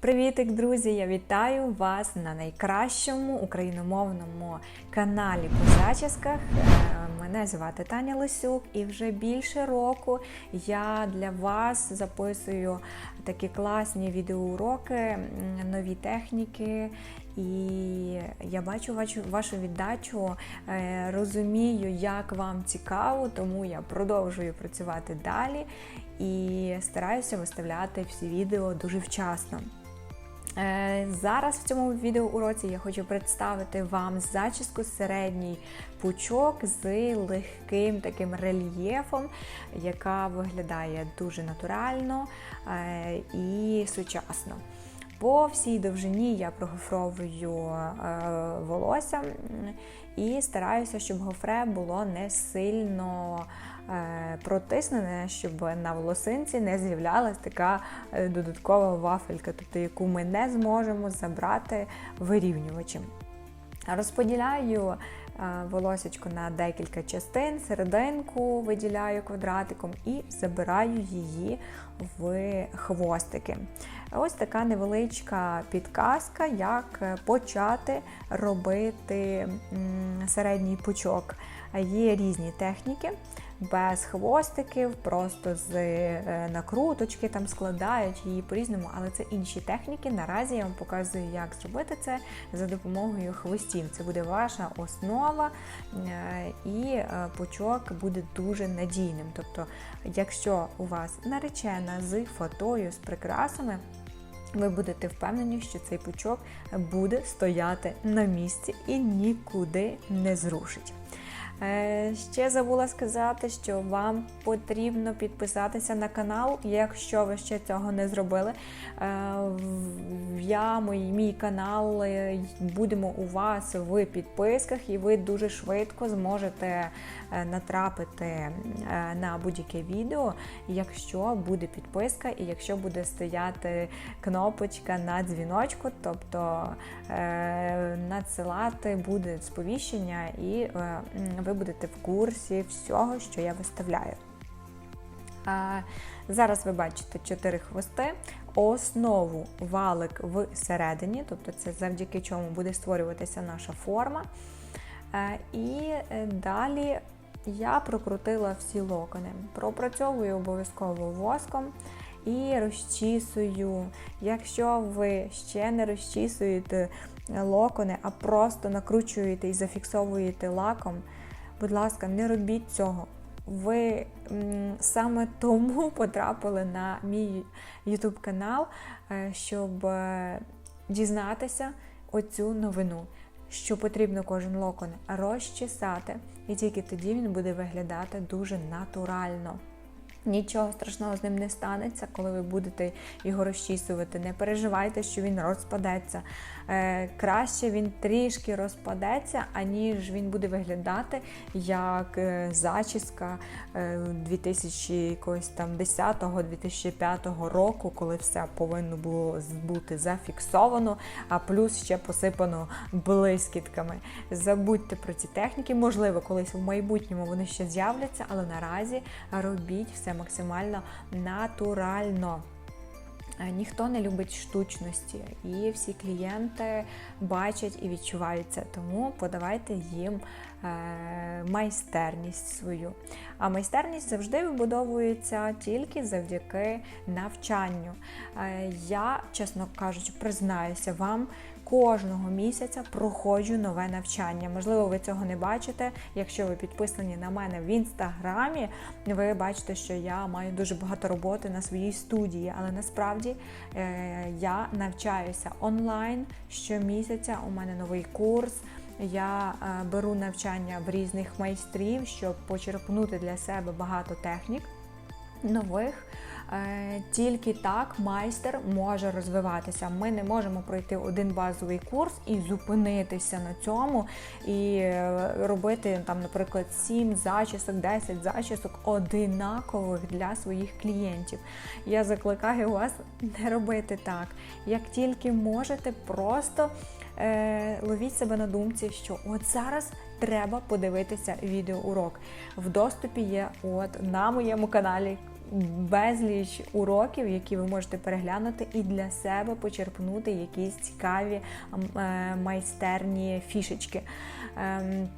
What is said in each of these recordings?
Привітик, друзі! Я вітаю вас на найкращому україномовному каналі по зачісках. Е, Мене звати Таня Лисюк, і вже більше року я для вас записую такі класні відеоуроки, нові техніки. І я бачу вашу, віддачу, е, розумію, як вам цікаво, тому я продовжую працювати далі і стараюся виставляти всі відео дуже вчасно. Е, Зараз в цьому відеоуроці я хочу представити вам зачіску середній пучок з легким таким рельєфом, яка виглядає дуже натурально е, і сучасно. По всій довжині я прогофровую е, волосся і стараюся, щоб гофре було не сильно протиснене, щоб на волосинці не з'являлась така е, додаткова вафелька, тобто яку ми не зможемо забрати вирівнювачем. Розподіляю е, волосечко на декілька частин, серединку виділяю квадратиком і забираю її в хвостики. Ось така невеличка підказка, як е, почати робити середній пучок. Є різні техніки, без хвостиків, просто з е, накруточки там складають її по-різному, але це інші техніки. Наразі я вам показую, як зробити це за допомогою хвостів. Це буде ваша основа, е, і е, пучок буде дуже надійним. Тобто, якщо у вас наречена з фотою, з прикрасами, ви будете впевнені, що цей пучок буде стояти на місці і нікуди не зрушить. Е, Ще забула сказати, що вам потрібно підписатися на канал, якщо ви ще цього не зробили. Е, Я, мій, мій канал, е, будемо у вас в підписках, і ви дуже швидко зможете натрапити на будь-яке відео, якщо буде підписка і якщо буде стояти кнопочка на дзвіночку, тобто надсилати буде сповіщення, і м, ви будете в курсі всього, що я виставляю. Зараз ви бачите чотири хвости, основу валик всередині, тобто це завдяки чому буде створюватися наша форма. Е, І е, далі я прокрутила всі локони. Пропрацьовую обов'язково воском і розчісую. Якщо ви ще не розчісуєте локони, а просто накручуєте і зафіксовуєте лаком, будь ласка, не робіть цього. Ви саме тому потрапили на мій YouTube канал, е, щоб е, дізнатися оцю новину, що потрібно кожен локон розчесати, і тільки тоді він буде виглядати дуже натурально. Нічого страшного з ним не станеться, коли ви будете його розчісувати. Не переживайте, що він розпадеться. Е, краще він трішки розпадеться, аніж він буде виглядати як е, зачіска е, 2010-2005 року, коли все повинно було бути зафіксовано, а плюс ще посипано блискітками. Забудьте про ці техніки. Можливо, колись в майбутньому вони ще з'являться, але наразі робіть все максимально натурально. Е, Ніхто не любить штучності, і всі клієнти бачать і відчувають це. Тому подавайте їм е, майстерність свою. А майстерність завжди вибудовується тільки завдяки навчанню. Е, Я, чесно кажучи, признаюся вам. Кожного місяця проходжу нове навчання. Можливо, ви цього не бачите. Якщо ви підписані на мене в інстаграмі, ви бачите, що я маю дуже багато роботи на своїй студії, але насправді е, я навчаюся онлайн щомісяця. У мене новий курс. Я е, беру навчання в різних майстрів, щоб почерпнути для себе багато технік нових. Е, Тільки так майстер може розвиватися. Ми не можемо пройти один базовий курс і зупинитися на цьому, і е, робити там, наприклад, 7 зачісок, 10 зачісок одинакових для своїх клієнтів. Я закликаю вас не робити так. Як тільки можете, просто е, ловіть себе на думці, що от зараз треба подивитися відеоурок. В доступі є от на моєму каналі безліч уроків, які ви можете переглянути, і для себе почерпнути якісь цікаві е, майстерні фішечки. Ем,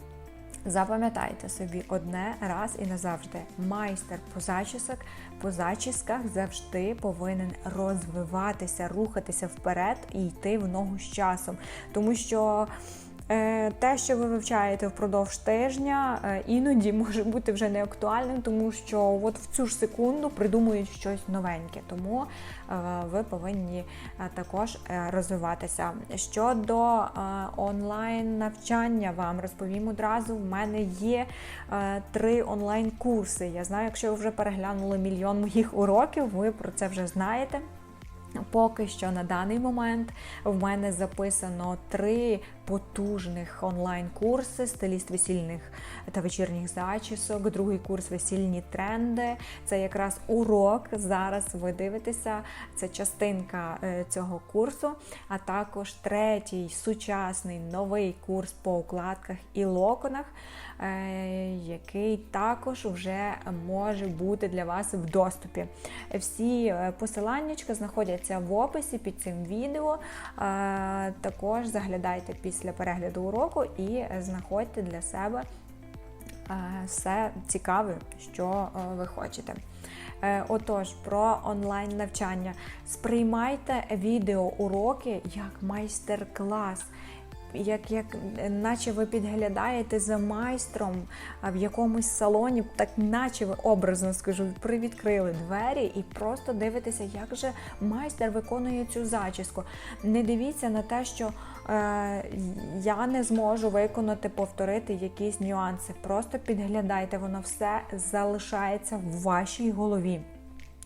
Запам'ятайте собі одне раз і назавжди. Майстер по зачісок, по зачісках завжди повинен розвиватися, рухатися вперед і йти в ногу з часом. Тому що те, що ви вивчаєте впродовж тижня, е, іноді може бути вже не актуальним, тому що от в цю ж секунду придумують щось новеньке. Тому е, ви повинні е, також е, розвиватися. Щодо е, онлайн навчання, вам розповім одразу. В мене є е, три онлайн-курси. Я знаю, якщо ви вже переглянули мільйон моїх уроків, ви про це вже знаєте. Поки що на даний момент в мене записано три потужних онлайн-курси: стиліст весільних та вечірніх зачісок, другий курс весільні тренди. Це якраз урок. Зараз ви дивитеся, це частинка е, цього курсу. А також третій сучасний новий курс по укладках і локонах, е, який також вже може бути для вас в доступі. Всі е, посилання знаходяться в описі під цим відео. Також заглядайте після перегляду уроку і знаходьте для себе е, все цікаве, що е, ви хочете. Е, Отож, про онлайн навчання. Сприймайте відеоуроки як майстер-клас. Як, як наче ви підглядаєте за майстром в якомусь салоні, так наче ви образно скажу, привідкрили двері і просто дивитеся, як же майстер виконує цю зачіску. Не дивіться на те, що е, я не зможу виконати, повторити якісь нюанси. Просто підглядайте, воно все залишається в вашій голові.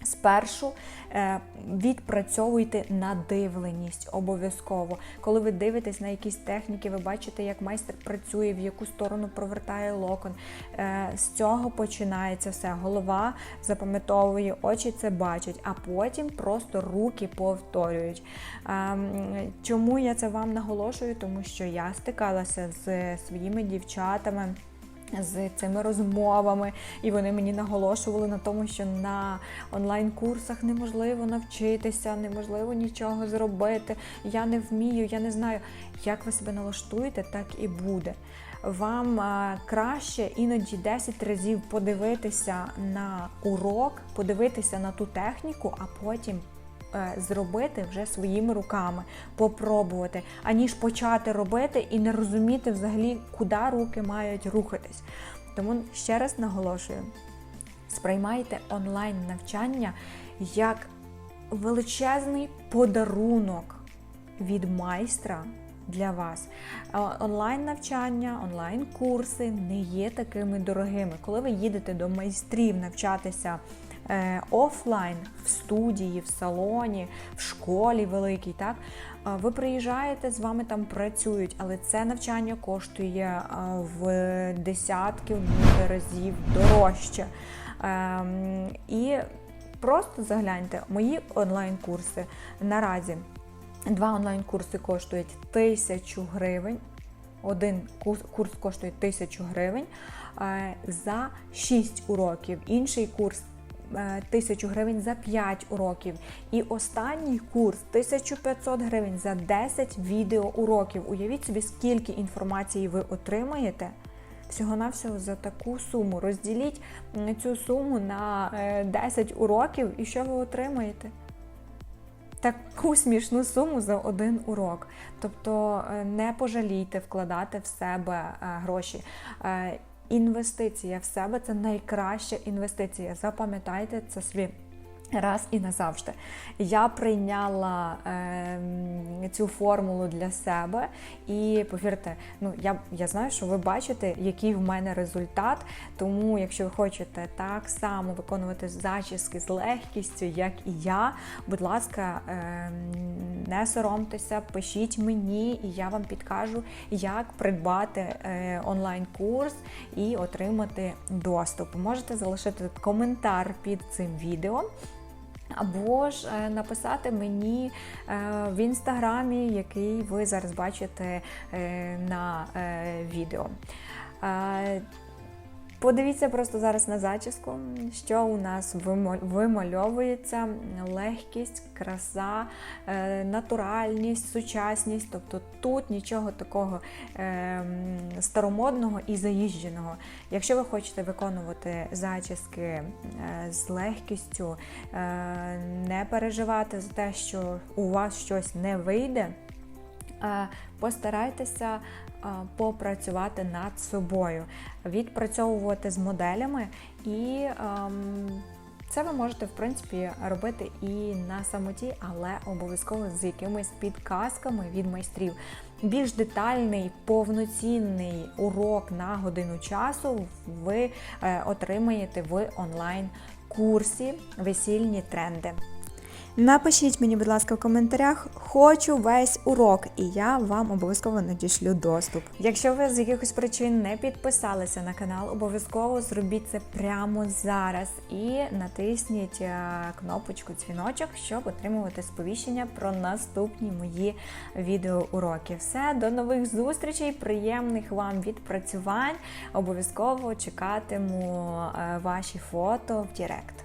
Спершу е, відпрацьовуйте надивленість обов'язково. Коли ви дивитесь на якісь техніки, ви бачите, як майстер працює, в яку сторону провертає локон. Е, з цього починається все. Голова запам'ятовує, очі це бачать, а потім просто руки повторюють. Е, чому я це вам наголошую? Тому що я стикалася з своїми дівчатами з цими розмовами, і вони мені наголошували на тому, що на онлайн-курсах неможливо навчитися, неможливо нічого зробити. Я не вмію, я не знаю. Як ви себе налаштуєте, так і буде. Вам краще іноді 10 разів подивитися на урок, подивитися на ту техніку, а потім е, зробити вже своїми руками, попробувати, аніж почати робити і не розуміти взагалі, куди руки мають рухатись. Тому ще раз наголошую: сприймайте онлайн навчання як величезний подарунок від майстра. Для вас онлайн навчання, онлайн курси не є такими дорогими. Коли ви їдете до майстрів навчатися е, офлайн в студії, в салоні, в школі великій, так ви приїжджаєте, з вами там працюють, але це навчання коштує в десятків разів дорожче. Ем, і просто загляньте мої онлайн-курси наразі. Два онлайн-курси коштують тисячу гривень. Один курс, курс коштує тисячу гривень е, за 6 уроків. Інший курс е, тисячу гривень за 5 уроків. І останній курс 1500 гривень за 10 відеоуроків. Уявіть собі, скільки інформації ви отримаєте. Всього-навсього за таку суму. Розділіть цю суму на е, 10 уроків, і що ви отримаєте? таку смішну суму за один урок. Тобто е, не пожалійте вкладати в себе е, гроші. Інвестиція в себе це найкраща інвестиція. Запам'ятайте це свій раз і назавжди. Я прийняла е, цю формулу для себе, і повірте, ну я я знаю, що ви бачите, який в мене результат. Тому, якщо ви хочете так само виконувати зачіски з легкістю, як і я, будь ласка, е, не соромтеся, пишіть мені, і я вам підкажу, як придбати е, онлайн-курс і отримати доступ. Можете залишити коментар під цим відео. Або ж е, написати мені е, в інстаграмі, який ви зараз бачите е, на відео. Подивіться просто зараз на зачіску, що у нас вимальовується легкість, краса, е, натуральність, сучасність. Тобто тут нічого такого е, старомодного і заїждженого. Якщо ви хочете виконувати зачіски е, з легкістю, не переживати за те, що у вас щось не вийде. Е, Постарайтеся е, попрацювати над собою, відпрацьовувати з моделями, і ем, це ви можете в принципі робити і на самоті, але обов'язково з якимись підказками від майстрів. Більш детальний, повноцінний урок на годину часу ви е, отримаєте в онлайн-курсі Весільні тренди. Напишіть мені, будь ласка, в коментарях, хочу весь урок, і я вам обов'язково надішлю доступ. Якщо ви з якихось причин не підписалися на канал, обов'язково зробіть це прямо зараз і натисніть е, кнопочку дзвіночок, щоб отримувати сповіщення про наступні мої відеоуроки. Все, до нових зустрічей, приємних вам відпрацювань. Обов'язково чекатиму е, ваші фото в Директ.